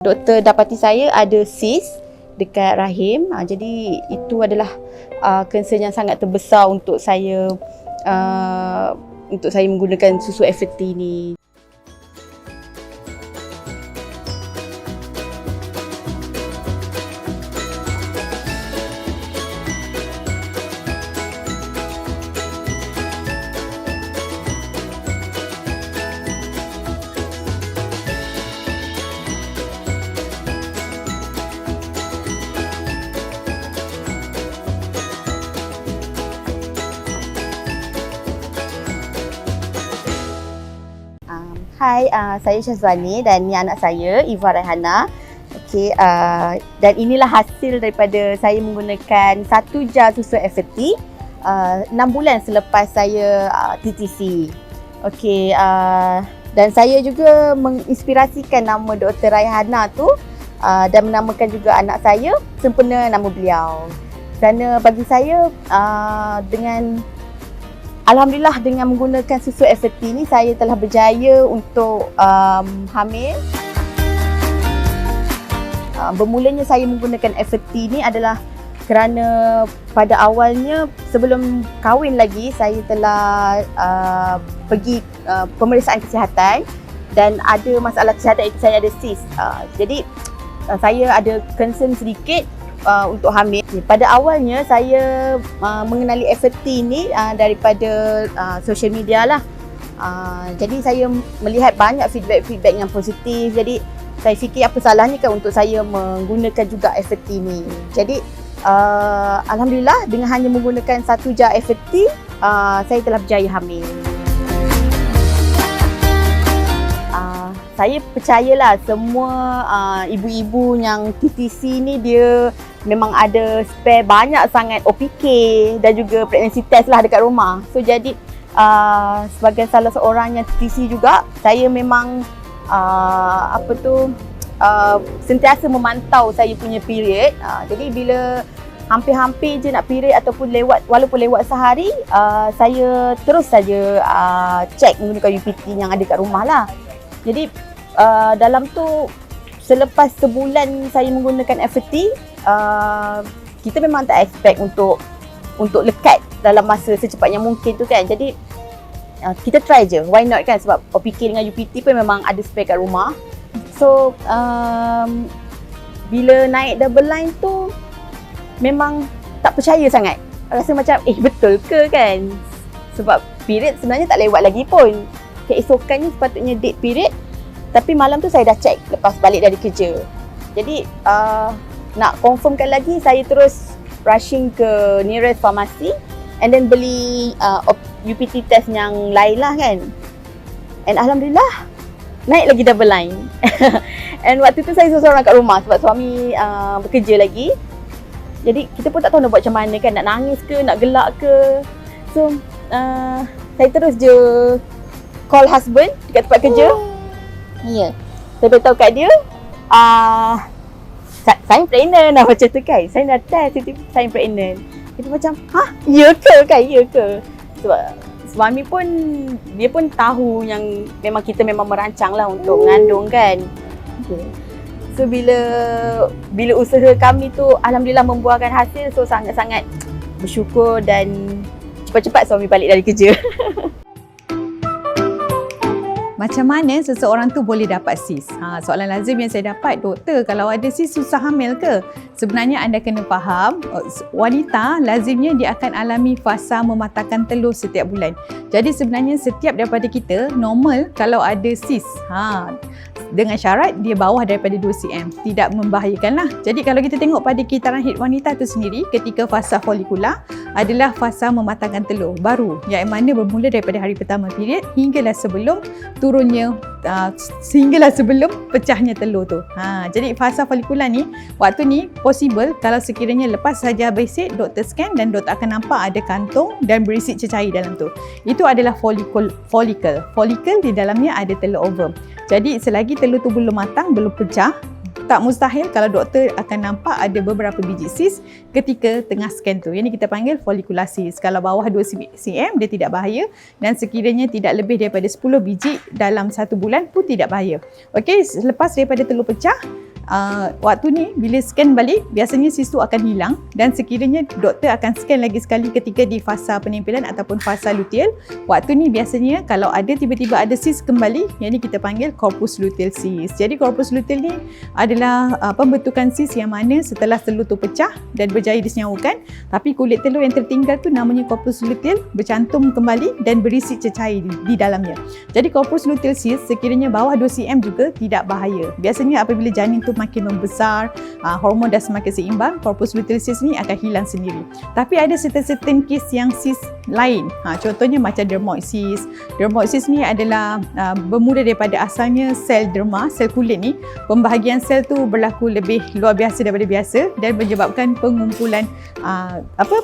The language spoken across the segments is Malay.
Doktor dapati saya ada sis dekat rahim. Uh, jadi itu adalah uh, concern yang sangat terbesar untuk saya uh, untuk saya menggunakan susu FT ni. Hai, uh, saya Syazwani dan ni anak saya, Iva Raihana. Okey, uh, dan inilah hasil daripada saya menggunakan satu jar susu FT uh, 6 bulan selepas saya uh, TTC. Okey, uh, dan saya juga menginspirasikan nama Dr. Raihana tu uh, dan menamakan juga anak saya sempena nama beliau. Kerana bagi saya uh, dengan Alhamdulillah dengan menggunakan susu FT ni saya telah berjaya untuk um, hamil. Uh, bermulanya saya menggunakan FT ni adalah kerana pada awalnya sebelum kahwin lagi saya telah uh, pergi uh, pemeriksaan kesihatan dan ada masalah kesihatan saya ada sis. Uh, jadi uh, saya ada concern sedikit uh, untuk hamil. Pada awalnya saya uh, mengenali FT ni uh, daripada uh, social media lah. Uh, jadi saya melihat banyak feedback-feedback yang positif. Jadi saya fikir apa salahnya kan untuk saya menggunakan juga FT ni. Jadi uh, alhamdulillah dengan hanya menggunakan satu jar FT uh, saya telah berjaya hamil. Saya percayalah semua uh, ibu-ibu yang TTC ni dia memang ada spare banyak sangat OPK dan juga pregnancy test lah dekat rumah. So jadi uh, sebagai salah seorang yang TTC juga, saya memang uh, apa tu uh, sentiasa memantau saya punya period. Uh, jadi bila hampir-hampir je nak period ataupun lewat walaupun lewat sehari, uh, saya terus saja uh, check menggunakan UPT yang ada kat rumah lah. Jadi uh, dalam tu selepas sebulan saya menggunakan FT, uh, kita memang tak expect untuk untuk lekat dalam masa secepatnya mungkin tu kan. Jadi uh, kita try je. Why not kan sebab OPK dengan UPT pun memang ada spare kat rumah. So um, bila naik double line tu memang tak percaya sangat. Rasa macam eh betul ke kan? Sebab period sebenarnya tak lewat lagi pun keesokannya sepatutnya date period tapi malam tu saya dah check lepas balik dari kerja. Jadi uh, nak confirmkan lagi saya terus rushing ke nearest pharmacy and then beli uh, UPT test yang lain lah kan. And Alhamdulillah naik lagi double line. and waktu tu saya seorang kat rumah sebab suami uh, bekerja lagi. Jadi kita pun tak tahu nak buat macam mana kan, nak nangis ke, nak gelak ke. So uh, saya terus je call husband dekat tempat kerja. Ya. Yeah. Saya beritahu kat dia, uh, saya pregnant lah macam tu kan. Saya dah test, saya pregnant. Dia macam, ha? Ya ke kan? Ya ke? Sebab suami pun, dia pun tahu yang memang kita memang merancang lah untuk Ooh. mengandung kan. Okay. So bila bila usaha kami tu Alhamdulillah membuahkan hasil So sangat-sangat bersyukur dan cepat-cepat suami balik dari kerja Macam mana seseorang tu boleh dapat sis? Ha, soalan lazim yang saya dapat, doktor kalau ada sis susah hamil ke? Sebenarnya anda kena faham, oh, wanita lazimnya dia akan alami fasa mematahkan telur setiap bulan. Jadi sebenarnya setiap daripada kita normal kalau ada sis. Ha, dengan syarat dia bawah daripada 2 cm. Tidak membahayakan lah. Jadi kalau kita tengok pada kitaran hid wanita itu sendiri ketika fasa folikular adalah fasa mematangkan telur baru yang mana bermula daripada hari pertama period hinggalah sebelum turunnya uh, sehinggalah sebelum pecahnya telur tu. Ha, jadi fasa folikular ni waktu ni possible kalau sekiranya lepas saja basic doktor scan dan doktor akan nampak ada kantong dan berisi cecair dalam tu. Itu adalah follicle follicle. Follicle di dalamnya ada telur ovum. Jadi selagi telur tu belum matang, belum pecah, tak mustahil kalau doktor akan nampak ada beberapa biji sis ketika tengah scan tu. Yang ni kita panggil folliculosis. Kalau bawah 2 cm dia tidak bahaya dan sekiranya tidak lebih daripada 10 biji dalam satu bulan pun tidak bahaya. Okey, selepas daripada telur pecah, uh, waktu ni bila scan balik biasanya sis tu akan hilang dan sekiranya doktor akan scan lagi sekali ketika di fasa penempelan ataupun fasa luteal. Waktu ni biasanya kalau ada tiba-tiba ada sis kembali yang ni kita panggil corpus luteal sis jadi corpus luteal ni adalah uh, pembentukan sis yang mana setelah telur tu pecah dan berjaya disenyawakan tapi kulit telur yang tertinggal tu namanya corpus luteal bercantum kembali dan berisi cecair di, di dalamnya. Jadi corpus luteal sis sekiranya bawah 2 cm juga tidak bahaya. Biasanya apabila janin tu makin membesar, uh, hormon dah semakin seimbang, corpus luteal cyst ni akan hilang sendiri. Tapi ada certain-certain kes yang cyst lain. Ha, contohnya macam dermoid cyst. Dermoid cyst ni adalah uh, bermula daripada asalnya sel derma, sel kulit ni. Pembahagian sel tu berlaku lebih luar biasa daripada biasa dan menyebabkan pengumpulan uh, apa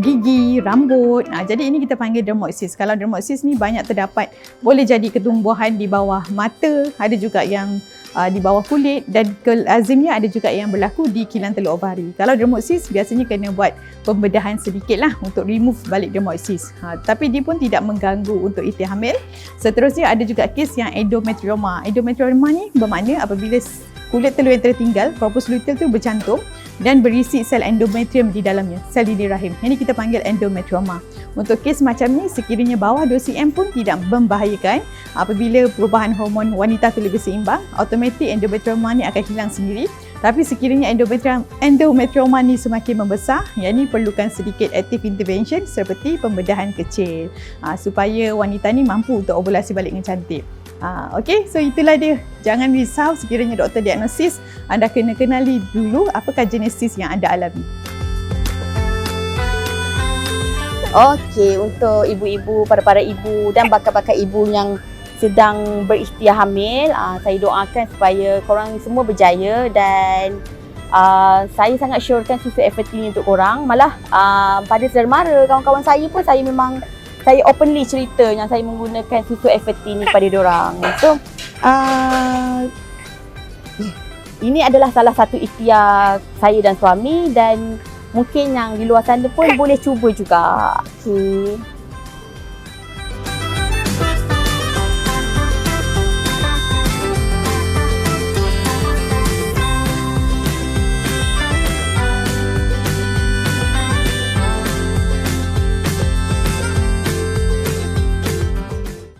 gigi, rambut. Ha, jadi ini kita panggil dermoid cyst. Kalau dermoid cyst ni banyak terdapat boleh jadi ketumbuhan di bawah mata, ada juga yang uh, di bawah kulit dan kelazimnya ada juga yang berlaku di kilang telur ovari. Kalau dermoid biasanya kena buat pembedahan sedikit lah untuk remove balik dermoid Ha, tapi dia pun tidak mengganggu untuk isteri hamil. Seterusnya ada juga kes yang endometrioma. Endometrioma ni bermakna apabila kulit telur yang tertinggal, corpus luteal tu bercantum dan berisi sel endometrium di dalamnya, sel dinding rahim. Ini kita panggil endometrioma. Untuk kes macam ni, sekiranya bawah 2 cm pun tidak membahayakan. Apabila perubahan hormon wanita tu lebih seimbang, automatik endometrioma ni akan hilang sendiri. Tapi sekiranya endometrium, endometrioma ni semakin membesar, yang ni perlukan sedikit active intervention seperti pembedahan kecil ha, supaya wanita ni mampu untuk ovulasi balik dengan cantik. Ha, okay, so itulah dia. Jangan risau sekiranya doktor diagnosis, anda kena kenali dulu apakah jenis sis yang anda alami. Okey, untuk ibu-ibu, para-para ibu dan bakal-bakal ibu yang sedang berikhtiar hamil, uh, saya doakan supaya korang semua berjaya dan uh, saya sangat syorkan susu FFT ni untuk korang. Malah uh, pada sedara kawan-kawan saya pun saya memang saya openly cerita yang saya menggunakan susu FFT ni pada diorang. So, uh, ini adalah salah satu ikhtiar saya dan suami dan mungkin yang di luar sana pun boleh cuba juga. Okay.